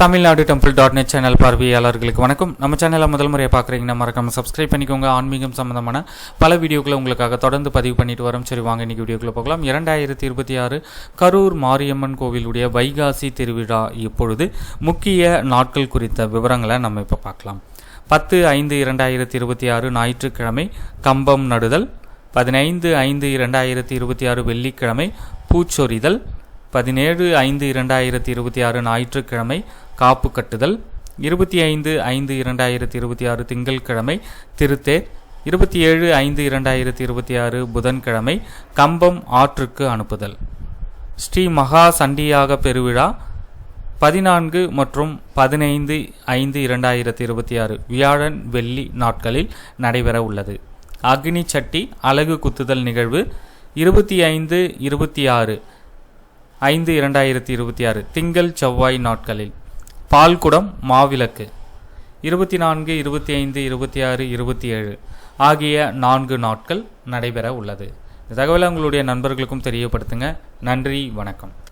Tamil Nadu temple dot net channel பார்வையாளர்களுக்கு வணக்கம். நம்ம சேனலை முதல் முறையாக பார்க்குறீங்கன்னா மறக்காம சப்ஸ்கிரைப் பண்ணிக்கோங்க. ஆன்மீகம் சம்மந்தமான பல வீடியோக்களை உங்களுக்காக தொடர்ந்து பதிவு பண்ணிட்டு வரோம். சரி வாங்க இன்னைக்கு வீடியோக்குள்ள போகலாம். இரண்டாயிரத்தி இருபத்தி ஆறு கரூர் மாரியம்மன் கோவிலுடைய வைகாசி திருவிழா இப்பொழுது முக்கிய நாட்கள் குறித்த விவரங்களை நம்ம இப்போ பார்க்கலாம். பத்து ஐந்து இரண்டாயிரத்தி இருபத்தி ஆறு ஞாயிற்றுக்கிழமை கம்பம் நடுதல். பதினைந்து ஐந்து இரண்டாயிரத்தி இருபத்தி ஆறு வெள்ளிக்கிழமை பூச்சொரிதல். பதினேழு ஐந்து இரண்டாயிரத்தி இருபத்தி ஆறு ஞாயிற்றுக்கிழமை காப்பு கட்டுதல் இருபத்தி ஐந்து ஐந்து இரண்டாயிரத்தி இருபத்தி ஆறு திங்கள்கிழமை திருத்தேர் இருபத்தி ஏழு ஐந்து இரண்டாயிரத்தி இருபத்தி ஆறு புதன்கிழமை கம்பம் ஆற்றுக்கு அனுப்புதல். ஸ்ரீ மகா சண்டியாக பெருவிழா பதினான்கு மற்றும் பதினைந்து ஐந்து இரண்டாயிரத்தி இருபத்தி ஆறு வியாழன் வெள்ளி நாட்களில் நடைபெற உள்ளது. அக்னி சட்டி அலகு குத்துதல் நிகழ்வு இருபத்தி ஐந்து இருபத்தி ஆறு ஐந்து இரண்டாயிரத்தி இருபத்தி ஆறு திங்கள் செவ்வாய் நாட்களில். பால்குடம் மாவிளக்கு. இருபத்தி நான்கு இருபத்தி ஐந்து இருபத்தி ஆறு இருபத்தி ஏழு ஆகிய நான்கு நாட்கள் நடைபெற உள்ளது. இந்த தகவலை உங்களுடைய நண்பர்களுக்கும் தெரியப்படுத்துங்க. நன்றி வணக்கம்.